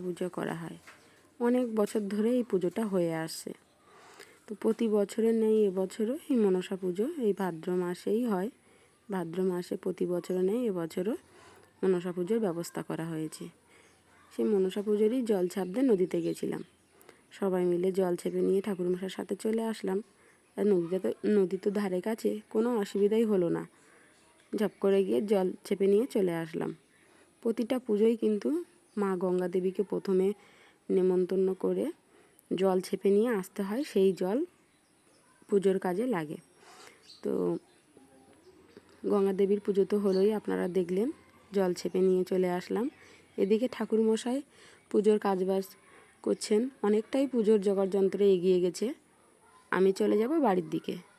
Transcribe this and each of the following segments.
পুজো করা হয়। অনেক বছর ধরে এই পুজোটা হয়ে আসছে তো প্রতি বছরের নেই এবছরও এই মনসা পুজো, এই ভাদ্র মাসেই হয়। ভাদ্র মাসে প্রতি বছরে নেই এবছরও মনসা পুজোর ব্যবস্থা করা হয়েছে। সেই মনসা পুজোরই জল ছাপতে নদীতে গেছিলাম। সবাই মিলে জল চেপে নিয়ে ঠাকুরমশার সাথে চলে আসলাম। আর নদীতে তো, নদী তো ধারে কাছে, কোনো অসুবিধাই হলো না। ঝপ করে গিয়ে জল ছেপে নিয়ে চলে আসলাম। প্রতিটা পুজোই কিন্তু মা গঙ্গা দেবীকে প্রথমে নেমন্তন্ন করে জল ছেপে নিয়ে আসতে হয়, সেই জল পুজোর কাজে লাগে। তো গঙ্গা দেবীর পুজো তো হলোই, আপনারা দেখলেন, জল ছেপে নিয়ে চলে আসলাম। এদিকে ঠাকুরমশাই পুজোর কাজবাজ করছেন, অনেকটাই পুজোর জোগাড় যন্ত্রে এগিয়ে গেছে। আমি চলে যাব বাড়ির দিকে।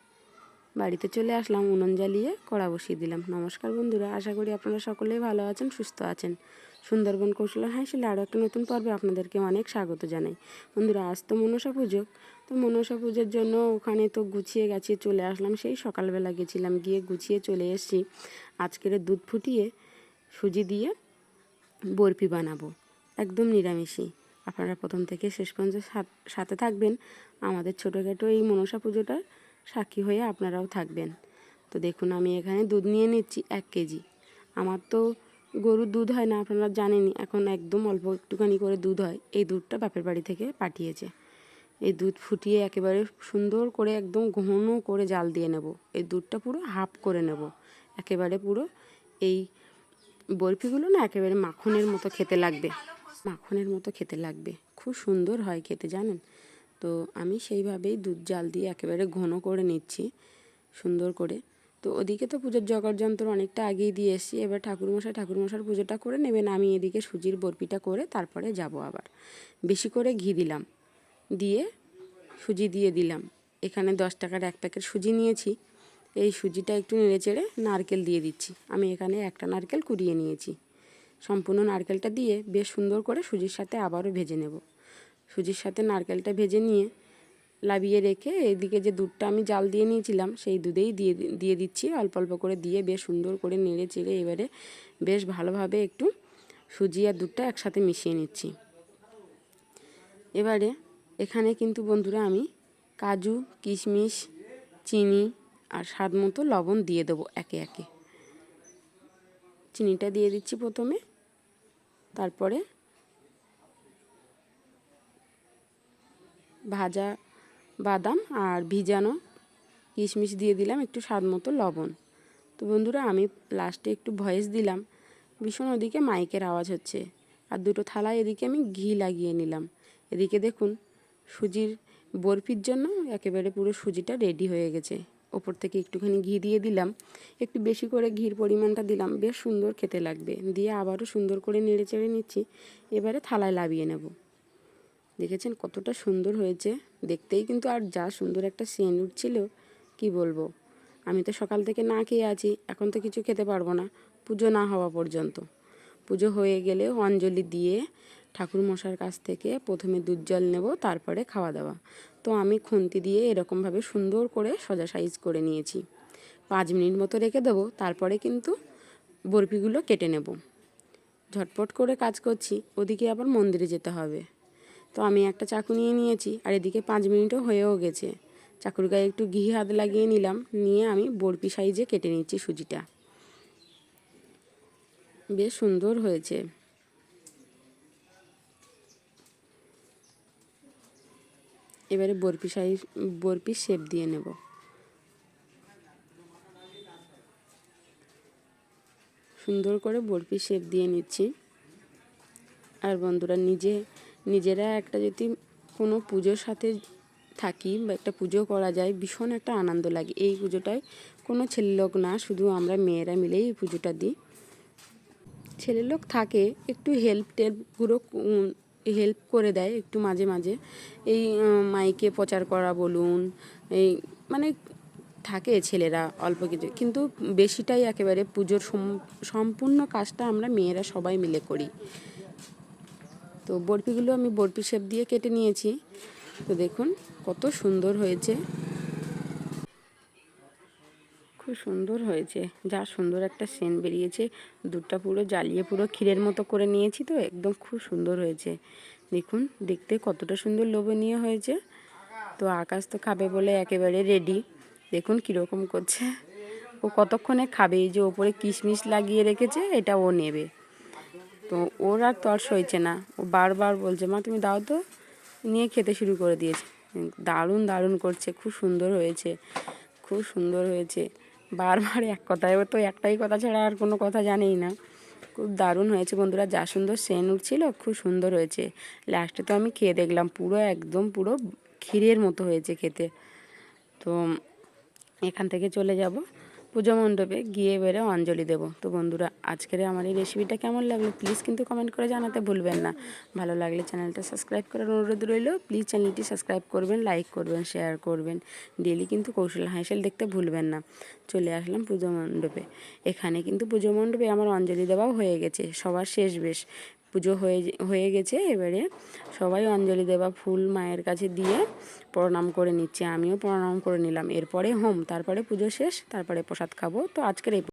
বাড়িতে চলে আসলাম, উনুন জ্বালিয়ে কড়া বসিয়ে দিলাম। নমস্কার বন্ধুরা, আশা করি আপনারা সকলেই ভালো আছেন, সুস্থ আছেন। সুন্দরবন কৌশল হাসিলে আরও একটা নতুন পর্বে আপনাদেরকে অনেক স্বাগত জানাই। বন্ধুরা, আজ তো মনসা পুজো। তো মনসা পুজোর জন্য ওখানে তো গুছিয়ে গাছিয়ে চলে আসলাম। সেই সকালবেলা গেছিলাম, গিয়ে গুছিয়ে চলে এসেছি। আজকের দুধ ফুটিয়ে সুজি দিয়ে বরফি বানাবো। একদম নিরামিষই। আপনারা প্রথম থেকে শেষ পর্যন্ত সাথ- থাকবেন। আমাদের ছোটোখাটো এই মনসা পুজোটার সাক্ষী হয়ে আপনারাও থাকবেন। তো দেখুন, আমি এখানে দুধ নিয়ে নিচ্ছি এক কেজি। আমার তো গরুর দুধ হয় না, আপনারা জানেনই। এখন একদম অল্প একটুখানি করে দুধ হয়। এই দুধটা বাপের বাড়ি থেকে পাঠিয়েছে। এই দুধ ফুটিয়ে একেবারে সুন্দর করে একদম ঘন করে জাল দিয়ে নেব। এই দুধটা পুরো হাফ করে নেব। একেবারে পুরো এই বরফিগুলো না একেবারে মাখনের মতো খেতে লাগবে। মাখনের মতো খেতে লাগবে। খুব সুন্দর হয় খেতে, জানেন? তো আমি সেইভাবেই দুধ জাল দিয়ে একেবারে ঘন করে নিচ্ছি, সুন্দর করে। তো ওদিকে তো পুজোর জগাড় যন্ত্র অনেকটা আগেই দিয়ে এসেছি, এবার ঠাকুরমশাই ঠাকুরমশার পুজোটা করে নেবেন আমি এদিকে সুজির বরপিটা করে তারপরে যাব আবার। বেশি করে ঘি দিলাম, দিয়ে সুজি দিয়ে দিলাম। এখানে দশ টাকার এক প্যাকেট সুজি নিয়েছি, এই সুজিটা একটু নেড়ে চেড়ে নারকেল দিয়ে দিচ্ছি। আমি এখানে একটা নারকেল কুড়িয়ে নিয়েছি। সম্পূর্ণ নারকেলটা দিয়ে বেশ সুন্দর করে সুজির সাথে আবারও ভেজে নেব। সুজির সাথে নারকেলটা ভেজে নিয়ে লাবিয়ে রেখে এদিকে যে দুধটা আমি জাল দিয়ে নিয়েছিলাম, সেই দুধেই দিয়ে দিয়ে দিচ্ছি। অল্প অল্প করে দিয়ে বেশ সুন্দর করে নেড়ে চেড়ে এবারে বেশ ভালোভাবে একটু সুজি আর দুধটা একসাথে মিশিয়ে নিচ্ছি। এবারে এখানে কিন্তু বন্ধুরা আমি কাজু, কিশমিশ, চিনি আর স্বাদ মতো লবণ দিয়ে দেবো একে একে। চিনিটা দিয়ে দিচ্ছি প্রথমে, তারপরে ভাজা বাদাম আর ভিজানো কিশমিশ দিয়ে দিলাম একটু স্বাদ মতো লবণ। তো বন্ধুরা, আমি লাস্টে একটু ভয়েস দিলাম, ভীষণ ওদিকে মাইকের আওয়াজ হচ্ছে আর দুটো থালায় এদিকে আমি ঘি লাগিয়ে নিলাম। এদিকে দেখুন, সুজির বরফির জন্য একেবারে পুরো সুজিটা রেডি হয়ে গেছে। ওপর থেকে একটুখানি ঘি দিয়ে দিলাম, একটু বেশি করে ঘির পরিমাণটা দিলাম, বেশ সুন্দর খেতে লাগবে। দিয়ে আবারও সুন্দর করে নেড়ে চেড়ে নিচ্ছি, এবারে থালায় লাবিয়ে নেব। দেখেছেন কতটা সুন্দর হয়েছে। দেখতেই কিন্তু আর যা সুন্দর একটা সেন্ট উঠছিল, কি বলব? আমি তো সকাল থেকে না খেয়ে আছি, এখন তো কিছু খেতে পারব না। পুজো না হওয়া পর্যন্ত। পুজো হয়ে গেলে অঞ্জলি দিয়ে ঠাকুর মশার কাছ থেকে প্রথমে দুধ জল নেব, তারপরে খাওয়া দাওয়া। তো আমি খুন্তি দিয়ে এরকমভাবে সুন্দর করে সোজা সাইজ করে নিয়েছি। পাঁচ মিনিট মতো রেখে দেবো, তারপরে কিন্তু বরফিগুলো কেটে নেব। ঝটপট করে কাজ করছি, ওদিকে আবার মন্দিরে যেতে হবে। তো আমি একটা চাকু নিয়ে নিয়েছি, আর এদিকে পাঁচ মিনিটও হয়েও গেছে। চাকুর গায়ে একটু ঘি হাত লাগিয়ে নিলাম, নিয়ে আমি বরফি সাইজে কেটে নিচ্ছি সুজিটা। বেশ সুন্দর হয়েছে। এবারে বরফি সাইজ বরফি শেপ দিয়ে নেব। সুন্দর করে বরফি শেপ দিয়ে নিচ্ছি। আর বন্ধুরা নিজে নিজেরা একটা যদি কোনো পুজোর সাথে থাকি বা একটা পুজো করা যায়, ভীষণ একটা আনন্দ লাগে। এই পুজোটায় কোনো ছেলে লোক না, শুধু আমরা মেয়েরা মিলেই এই পুজোটা দিই। ছেলে লোক থাকে, একটু হেল্প টেল্পগুলো হেল্প করে দেয় একটু মাঝে মাঝে। এই মাইকে প্রচার করা বলুন, এই মানে থাকে ছেলেরা অল্প কিছু। কিন্তু বেশিটাই একেবারে পুজোর সম- সম্পূর্ণ কাজটা আমরা মেয়েরা সবাই মিলে করি। তো বরফিগুলো আমি বরফি শেপ দিয়ে কেটে নিয়েছি। তো দেখুন, কত সুন্দর হয়েছে। খুব সুন্দর হয়েছে। যা সুন্দর একটা সেন বেরিয়েছে। দুধটা পুরো জ্বালিয়ে পুরো ক্ষীরের মতো করে নিয়েছি তো, একদম খুব সুন্দর হয়েছে। দেখুন, দেখতে কতটা সুন্দর লোভনীয় হয়েছে। তো আকাশ তো খাবে বলে একেবারে রেডি দেখুন কীরকম করছে। ও কতক্ষণে খাবে? এই যে ওপরে কিশমিশ লাগিয়ে রেখেছে, এটা ও নেবে। তো ওর আর তর্স হয়েছে না। ও বারবার বলছে, মা, তুমি দাও তো। নিয়ে খেতে শুরু করে দিয়েছে। দারুণ দারুণ করছে, খুব সুন্দর হয়েছে, খুব সুন্দর হয়েছে। বারবার এক কথায়, ও তো একটাই কথা ছাড়া আর কোনো কথা জানেই না। খুব দারুণ হয়েছে বন্ধুরা, যা সুন্দর সেন উঠছিল, খুব সুন্দর হয়েছে। লাস্টে তো আমি খেয়ে দেখলাম, পুরো একদম পুরো ক্ষীরের মতো হয়েছে খেতে। তো এখান থেকে চলে যাব। পুজো মণ্ডপে গিয়ে এবারে অঞ্জলি দেব। তো বন্ধুরা, আজকের আমার এই রেসিপিটা কেমন লাগল? প্লিজ কিন্তু কমেন্ট করে জানাতে ভুলবেন না। ভালো লাগলে চ্যানেলটা সাবস্ক্রাইব করার অনুরোধ রইল। প্লিজ চ্যানেলটি সাবস্ক্রাইব করবেন লাইক করবেন শেয়ার করবেন। ডেলি কিন্তু কৌশল হাঁসেল দেখতে ভুলবেন না। চলে আসলাম পুজো মণ্ডপে। এখানে কিন্তু পুজো মণ্ডপে আমার অঞ্জলি দেওয়াও হয়ে গেছে। সবার শেষ বেশ। পুজো হয়ে হয়ে গেছে। এবারে সবাই অঞ্জলি দেওয়া ফুল মায়ের কাছে দিয়ে প্রণাম করে নিচ্ছে। আমিও প্রণাম করে নিলাম। এরপরে হোম, তারপরে পুজো শেষ, তারপরে প্রসাদ খাব। তো আজকের এই